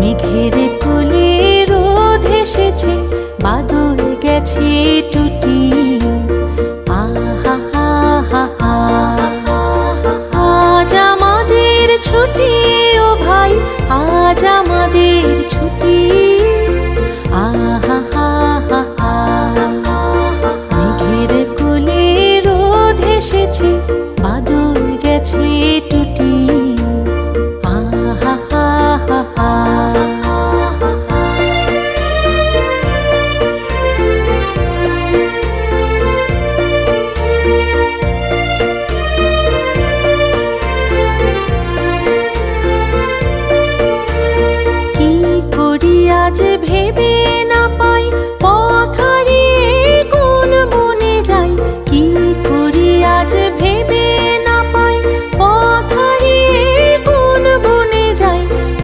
মেঘের কোলে রোধ এসেছে, বাদল গেছে টুটি। আজ আমাদের ছুটি, ও ভাই, আজ আমাদের ছুটি। মেঘের কোলে রোধ এসেছে